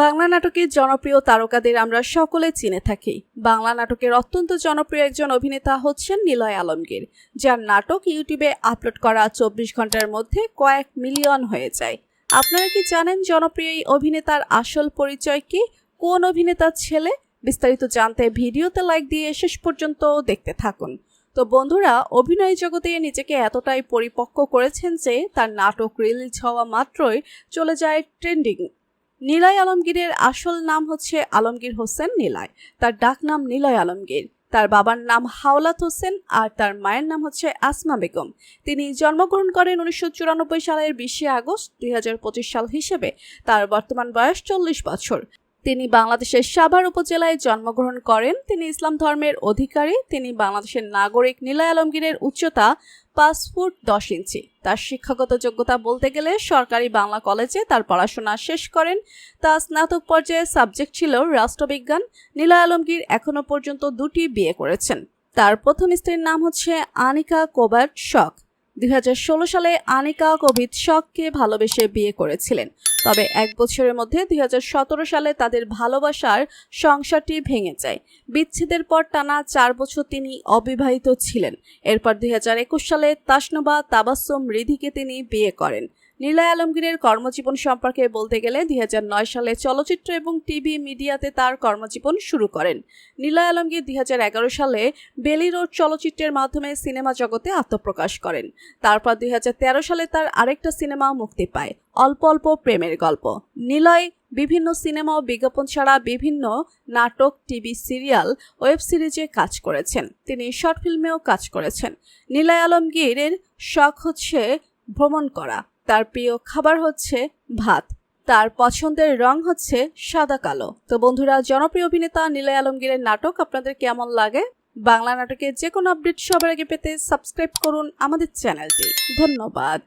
বাংলা নাটকের জনপ্রিয় তারকাদের আমরা সকলে চিনে থাকি। বাংলা নাটকের অত্যন্ত জনপ্রিয় একজন অভিনেতা হচ্ছেন নিলয় আলমগীর, যার নাটক ইউটিউবে আপলোড করা চব্বিশ ঘণ্টার মধ্যে কয়েক মিলিয়ন হয়ে যায়। আপনারা কি জানেন জনপ্রিয় এই অভিনেতার আসল পরিচয় কি? কোন অভিনেতার ছেলে? বিস্তারিত জানতে ভিডিওতে লাইক দিয়ে শেষ পর্যন্ত দেখতে থাকুন। তো বন্ধুরা, অভিনয় জগতে নিজেকে এতটাই পরিপক্ক করেছেন যে তার নাটক রিলিজ হওয়া মাত্রই চলে যায় ট্রেন্ডিং নিলয় আলমগীরের আসল নাম হচ্ছে আলমগীর হোসেন নিলয়। তার ডাক নাম নিলয় আলমগীর। তার বাবার নাম হাওলাত হোসেন আর তার মায়ের নাম হচ্ছে আসমা বেগম। তিনি জন্মগ্রহণ করেন উনিশশো চুরানব্বই সালের বিশে আগস্ট দুই হাজার পঁচিশ সাল হিসেবে। তার বর্তমান বয়স চল্লিশ বছর। তিনি বাংলাদেশের সাভার উপজেলায় জন্মগ্রহণ করেন। তিনি ইসলাম ধর্মের অধিকারী। তিনি বাংলাদেশের নাগরিক নিলয় আলমগীরের উচ্চতা পাঁচ ফুট দশ ইঞ্চি। তার শিক্ষাগত যোগ্যতা বলতে গেলে সরকারি বাংলা কলেজে তার পড়াশোনা শেষ করেন। তার স্নাতক পর্যায়ে সাবজেক্ট ছিল রাষ্ট্রবিজ্ঞান। নীলা আলমগীর এখনও পর্যন্ত দুটি বিয়ে করেছেন। তার প্রথম স্ত্রীর নাম হচ্ছে আনিকা কোবার্ট শক। দুই সালে আনিকা কবিত শককে ভালোবেসে বিয়ে করেছিলেন। তবে এক বছরের মধ্যে দুই হাজার সতেরো সালে তাদের ভালোবাসার সংসারটি ভেঙে যায়। বিচ্ছেদের পর টানা চার বছর তিনি অবিবাহিত ছিলেন। এরপর দুই হাজার একুশ সালে তাসনবা তাবাসুম রিধিকে তিনি বিয়ে করেন। নীলয় আলমগীরের কর্মজীবন সম্পর্কে বলতে গেলে দুই হাজার নয় সালে চলচ্চিত্র এবং টিভি মিডিয়াতে তার কর্মজীবন শুরু করেন। নীলয় আলমগীর দুই হাজার এগারো সালে বেলি রোড চলচ্চিত্রের মাধ্যমে সিনেমা জগতে আত্মপ্রকাশ করেন। তারপর দুই হাজার তেরো সালে তার আরেকটা সিনেমা মুক্তি পায়, অল্প অল্প প্রেমের গল্প। নিলয় বিভিন্ন সিনেমা ও বিজ্ঞাপন ছাড়া বিভিন্ন নাটক, টিভি সিরিয়াল, ওয়েব সিরিজে কাজ করেছেন। তিনি শর্ট ফিল্মেও কাজ করেছেন। নীলয় আলমগীরের শখ হচ্ছে ভ্রমণ করা। তার প্রিয় খাবার হচ্ছে ভাত। তার পছন্দের রং হচ্ছে সাদা কালো। তো বন্ধুরা, জনপ্রিয় অভিনেতা নীলয় আলমগীরের নাটক আপনাদের কেমন লাগে? বাংলা নাটকের যে কোনো আপডেট সবার আগে পেতে সাবস্ক্রাইব করুন আমাদের চ্যানেলটি ধন্যবাদ।